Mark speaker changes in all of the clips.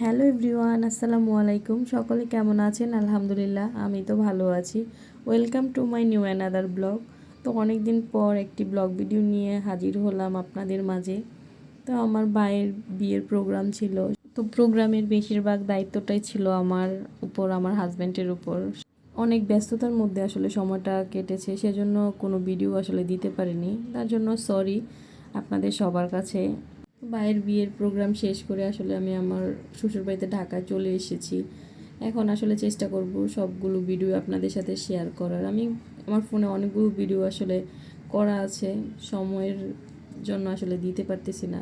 Speaker 1: Hello everyone, আসসালামু আলাইকুম। সকলে কেমন আছেন? আলহামদুলিল্লাহ, আমি তো ভালো আছি। Welcome to my new another blog তো অনেক দিন পর একটি ব্লগ ভিডিও নিয়ে হাজির হলাম আপনাদের মাঝে। তো আমার ভাইয়ের বিয়ের প্রোগ্রাম ছিল। তো প্রোগ্রামের বেশিরভাগ দায়িত্বটাই ছিল আমার উপর, আমার হাজব্যান্ডের উপর। অনেক ব্যস্ততার মধ্যে আসলে সময়টা কেটেছে, সেজন্য কোনো ভিডিও আসলে দিতে পারিনি। তার জন্য সরি আপনাদের সবার কাছে। ভাইয়ের বিয়ের প্রোগ্রাম শেষ করে আসলে আমি আমার শ্বশুরবাড়িতে ঢাকায় চলে এসেছি। এখন আসলে চেষ্টা করব সবগুলো ভিডিও আপনাদের সাথে শেয়ার করার। আমি আমার ফোনে অনেকগুলো ভিডিও আসলে করা আছে, সময়ের জন্য আসলে দিতে পারতেছি না।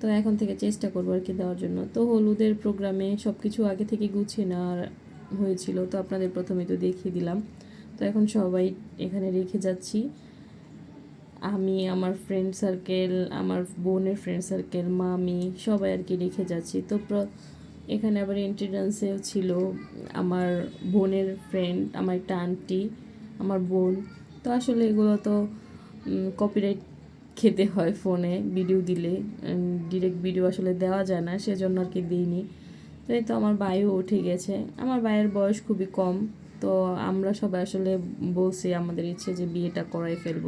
Speaker 1: তো এখন থেকে চেষ্টা করব আর কি দেওয়ার জন্য। তো হলুদের প্রোগ্রামে সব কিছু আগে থেকে গুছিয়ে নেওয়ার হয়েছিল, তো আপনাদের প্রথমে তো দেখিয়ে দিলাম। তো এখন সবাই এখানে রেখে যাচ্ছি। আমি, আমার ফ্রেন্ড সার্কেল আমার বোনের ফ্রেন্ড সার্কেল মামি, সবাই আর কি রেখে যাচ্ছি। তো এখানে আবার এন্ট্রিডেন্সেও ছিল আমার বোনের ফ্রেন্ড আমার একটা আন্টি আমার বোন। তো আসলে এগুলো তো কপিরাইট খেতে হয় ফোনে ভিডিও দিলে। ডিরেক্ট ভিডিও আসলে দেওয়া যায় না, সেজন্য আর কি দিইনি। তো এই তো আমার ভাইও উঠে গেছে। আমার ভাইয়ের বয়স খুবই কম। তো আমরা সবাই আসলে বলছি, আমাদের ইচ্ছে যে বিয়েটা করাই ফেলব।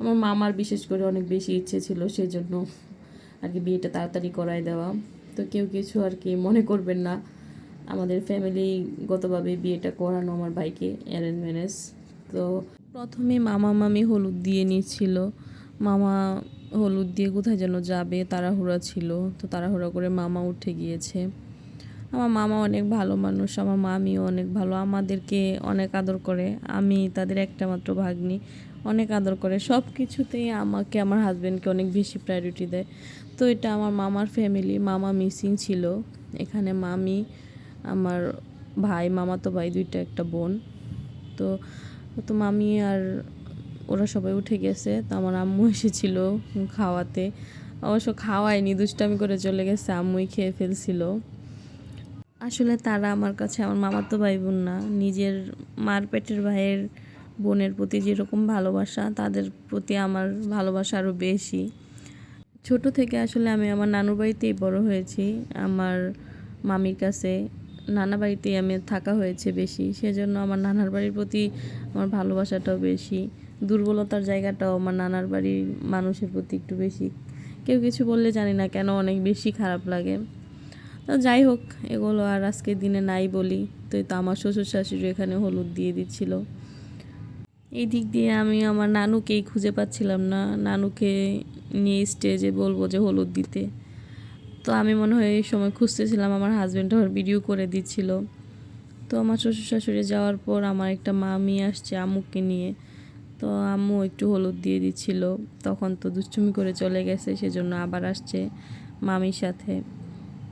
Speaker 1: আমার মামার বিশেষ করে অনেক বেশি ইচ্ছে ছিল সেই জন্য আর কি বিয়েটা তাড়াতাড়ি করাই দেওয়া। তো কেউ কিছু আর কি মনে করবেন না। আমাদের ফ্যামিলিগতভাবে বিয়েটা করানো আমার ভাইকে অ্যারেঞ্জ ম্যারেজ তো প্রথমে মামা মামি হলুদ দিয়ে নিচ্ছিল মামা হলুদ দিয়ে কোথায় যেন যাবে, তাড়াহুড়া ছিল। তো তাড়াহুড়া করে মামা উঠে গিয়েছে। আমার মামা অনেক ভালো মানুষ, আমার মামিও অনেক ভালো। আমাদেরকে অনেক আদর করে। আমি তাদের একটা মাত্র ভাগ্নি। অনেক আদর করে। সব কিছুতেই আমাকে, আমার হাজব্যান্ডকে অনেক বেশি প্রায়োরিটি দেয়। তো এটা আমার মামার ফ্যামিলি মামা মিসিং ছিল। এখানে মামি, আমার ভাই, মামা তো ভাই দুইটা একটা বোন। তো তো মামি আর ওরা সবাই উঠে গেছে। তো আমার আম্মু এসেছিল খাওয়াতে। অবশ্য খাওয়ায়নি, দুষ্টামি করে চলে গেছে, আম্মুই খেয়ে ফেলছিল। আসলে তারা আমার কাছে, আমার মামাতো ভাই বোন না, নিজের মার পেটের ভাইয়ের বোনের প্রতি যেরকম ভালোবাসা, তাদের প্রতি আমার ভালোবাসা আরও বেশি। ছোট থেকে আসলে আমি আমার নানুর বাড়িতেই বড় হয়েছি। আমার মামির কাছে নানা বাড়িতেই আমি থাকা হয়েছে বেশি। সেজন্য আমার নানার বাড়ির প্রতি আমার ভালোবাসাটাও বেশি। দুর্বলতার জায়গাটাও আমার নানার বাড়ির মানুষের প্রতি একটু বেশি। কেউ কিছু বললে জানি না কেন অনেক বেশি খারাপ লাগে। তো যাই হোক, এগুলো আর আজকের দিনে নাই বলি। তো আমার শ্বশুর শাশুড়ি এখানে হলুদ দিয়ে দিচ্ছিল। এই দিক দিয়ে আমি আমার নানুকেই খুঁজে পাচ্ছিলাম না। নানুকে নিয়ে স্টেজে বলব যে হলুদ দিতে। তো আমি মনে হয় এই সময় খুঁজতেছিলাম, আমার হাজব্যান্ড আমার ভিডিও করে দিচ্ছিল। তো আমার শ্বশুর শাশুড়ি যাওয়ার পর আমার একটা মামি আসছে আম্মুকে নিয়ে। তো আম্মু একটু হলুদ দিয়ে দিচ্ছিল। তখন তো দুষ্টুমি করে চলে গেছে, সেজন্য আবার আসছে মামির সাথে।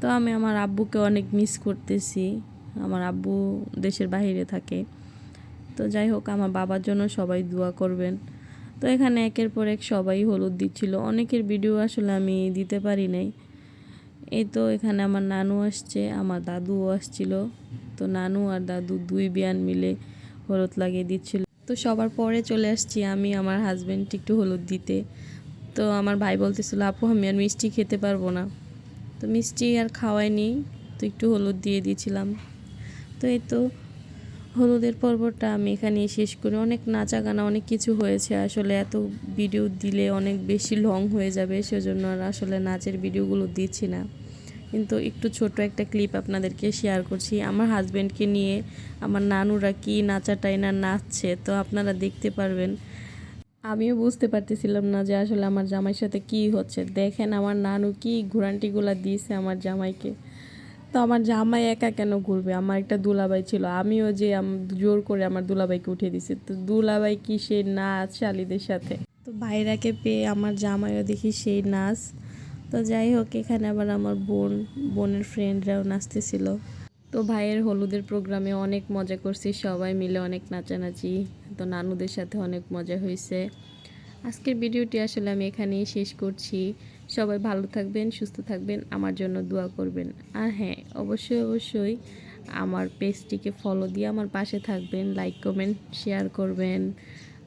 Speaker 1: তো আমি আমার আব্বুকে অনেক মিস করতেছি। আমার আব্বু দেশের বাহিরে থাকে। তো যাই হোক, আমার বাবার জন্য সবাই দোয়া করবেন। তো এখানে একের পর এক সবাই হলুদ দিচ্ছিল। অনেকের ভিডিও আসলে আমি দিতে পারি নাই। এই তো এখানে আমার নানু আসছে, আমার দাদুও আসছিল। তো নানু আর দাদু দুই বিয়ান মিলে হলুদ লাগিয়ে দিচ্ছিল। তো সবার পরে চলে আসছি আমি, আমার হাজব্যান্ড একটু হলুদ দিতে। তো আমার ভাই বলতেছিল, আপু, আমি আর মিষ্টি খেতে পারব না। তো মিষ্টি আর খাওয়াইনি, তো একটু হলুদ দিয়ে দিয়েছিলাম তো এই তো হলুদের পর্বটা আমি এখানে শেষ করি। অনেক নাচা গানা অনেক কিছু হয়েছে। আসলে এত ভিডিও দিলে অনেক বেশি লং হয়ে যাবে, সেজন্য আর আসলে নাচের ভিডিওগুলো দিচ্ছি না। কিন্তু একটু ছোট একটা ক্লিপ আপনাদেরকে শেয়ার করছি। আমার হাজব্যান্ডকে নিয়ে আমার নানুরা কি নাচাটাই না নাচছে, তো আপনারা দেখতে পারবেন। আমিও বুঝতে পারতেছিলাম না যে আসলে আমার জামাইয়ের সাথে কি হচ্ছে। দেখেন আমার নানু কি ঘোরান্টিগুলা দিয়েছে আমার জামাইকে। তো আমার জামাই একা কেন ঘুরবে? আমার একটা দুলাবাই ছিল। আমিও যে জোর করে আমার দুলাবাইকে উঠে দিছি। তো দুলাবাই কি সেই নাচ শালিদের সাথে? তো ভাইরাকে পেয়ে আমার জামাইও দেখি সেই নাচ। তো যাই হোক, এখানে আবার আমার বোন, বোনের ফ্রেন্ডরাও নাচতেছিল। তো ভাইয়ের হলুদের প্রোগ্রামে অনেক মজা করছি। সবাই মিলে অনেক নাচানাচি। তো নানুদের সাথে অনেক মজা হয়েছে আজকের ভিডিওটি আসলে আমি এখানেই শেষ করছি। সবাই ভালো থাকবেন, সুস্থ থাকবেন, আমার জন্য দোয়া করবেন। আর হ্যাঁ অবশ্যই অবশ্যই আমার পেজটিকে ফলো দিয়ে আমার পাশে থাকবেন লাইক কমেন্ট শেয়ার করবেন।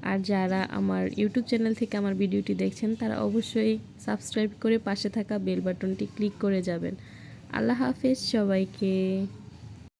Speaker 1: আর যারা আমার ইউটিউব চ্যানেল থেকে আমার ভিডিওটি দেখছেন, তারা অবশ্যই সাবস্ক্রাইব করে পাশে থাকা বেল বাটনটি ক্লিক করে যাবেন। আল্লাহ হাফেজ সবাইকে।